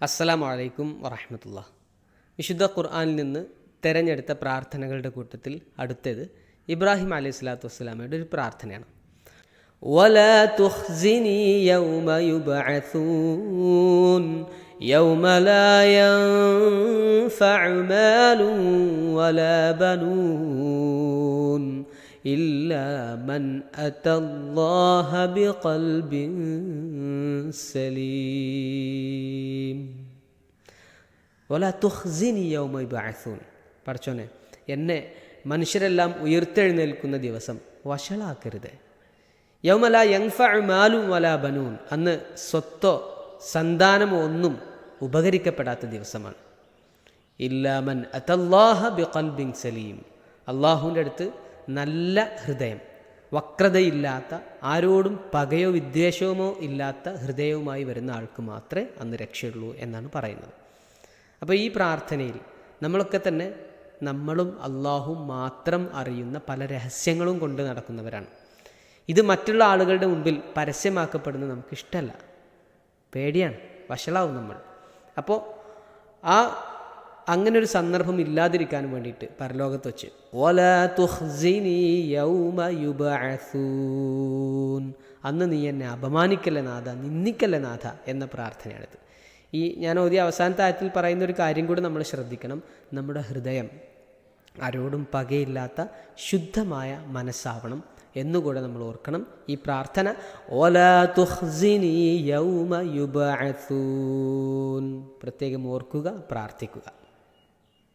അസ്സലാമു അലൈക്കും വറഹമത്തുള്ള വിശുദ്ധ ഖുർആനിൽ നിന്ന് തിരഞ്ഞെടുത്ത പ്രാർത്ഥനകളുടെ കൂട്ടത്തിൽ അടുത്തത് ഇബ്രാഹിം അലൈഹി സ്വലാത്തു വസ്സലാമയുടെ ഒരു പ്രാർത്ഥനയാണ് ولا تخزني يوم يبعثون يوم لا ينفع مال ولا بنون إلا من أتى الله بقلب സലീം ولا تخزني يوم ബാസൂൻ പറച്ചോനെ എന്നെ മനുഷ്യരെല്ലാം ഉയർത്തെഴുന്നേൽക്കുന്ന ദിവസം വഷളാക്കരുത്. യൗമല യങ്ഫ മാലും വല ബനൂൻ. അന്ന് സ്വത്തോ സന്താനമോ ഒന്നും ഉപകരിക്കപ്പെടാത്ത ദിവസമാണ്. ഇല്ലാമൻ അതല്ലാഹ ബിഖൽബിൻ സലീം. അള്ളാഹുവിന്റെ അടുത്ത് നല്ല ഹൃദയം. വക്രതയില്ലാത്ത ആരോടും പകയോ വിദ്വേഷമോ ഇല്ലാത്ത ഹൃദയവുമായി വരുന്ന ആൾക്ക് മാത്രമേ അന്ന് രക്ഷയുള്ളൂ എന്നാണ് പറയുന്നത്. അപ്പോൾ ഈ പ്രാർത്ഥനയിൽ നമ്മളൊക്കെ തന്നെ നമ്മളും അള്ളാഹും മാത്രം അറിയുന്ന പല രഹസ്യങ്ങളും കൊണ്ട് നടക്കുന്നവരാണ്. ഇത് മറ്റുള്ള ആളുകളുടെ മുമ്പിൽ പരസ്യമാക്കപ്പെടുന്നത് നമുക്കിഷ്ടമല്ല പേടിയാണ്. വഷളാവും നമ്മൾ. അപ്പോൾ ആ അങ്ങനെ ഒരു സന്ദർഭം ഇല്ലാതിരിക്കാൻ വേണ്ടിയിട്ട് പരലോകത്ത് വെച്ച്. ഓല തുഹ്സിനി യൗമ യുബഅസൂൻ. അന്ന് നീ എന്നെ അപമാനിക്കല്ലേ നാഥ നിന്ദിക്കല്ലേ നാഥ എന്ന പ്രാർത്ഥനയാണിത്. ഈ ഞാൻ ഓതി അവസാനത്തെ ആയത്തിൽ പറയുന്ന ഒരു കാര്യം കൂടി നമ്മൾ ശ്രദ്ധിക്കണം. നമ്മുടെ ഹൃദയം ആരോടും പകയില്ലാത്ത ശുദ്ധമായ മനസ്സാവണം എന്നുകൂടെ നമ്മൾ ഓർക്കണം. ഈ പ്രാർത്ഥന ഓല തുഹ്സിനി യൗമ യുബഅസൂൻ. പ്രത്യേകം ഓർക്കുക പ്രാർത്ഥിക്കുക.